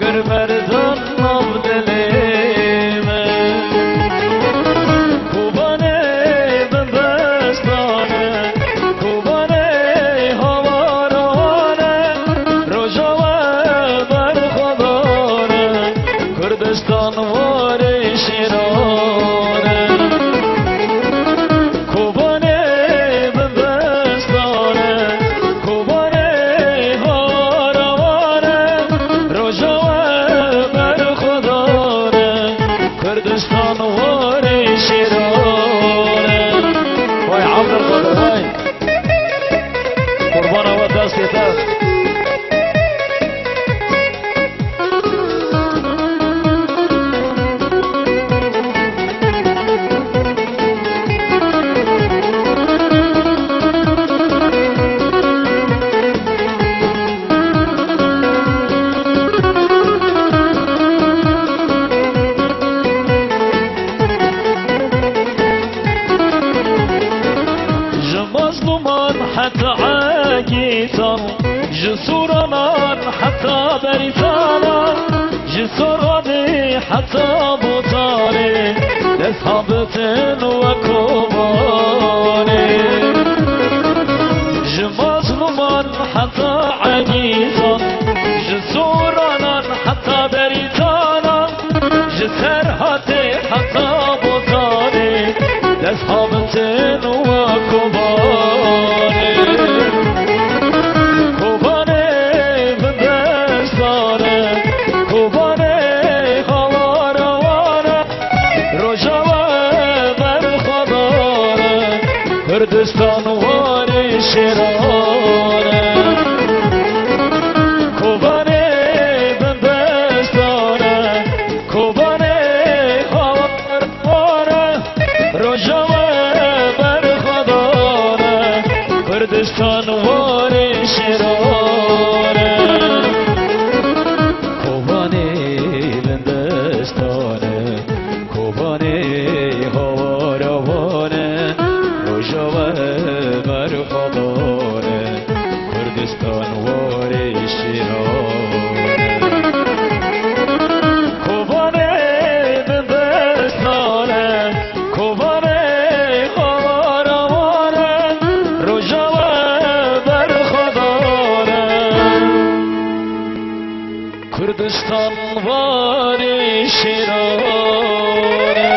گر بردن ناب دلیم کوبانه من. دستانه کوبانه هوارانه رجوه بر خدانه کردستان و کردستان حت جسور نار حتى برسالة. جسورني حتى بطاني نسحبت جماز جمظلما حتى عجيزا جسور نار حتى برسالة. جسر حتى کردستان واری شیرانه کوبانه بندستانه کوبانه هواروانه روژاوه بر خدانه کردستان واری بر خدانه کردستان واری شیرانه کوبانه بندستانه کوبانه هواروانه روژاوه بر خدانه کردستان واری شیرانه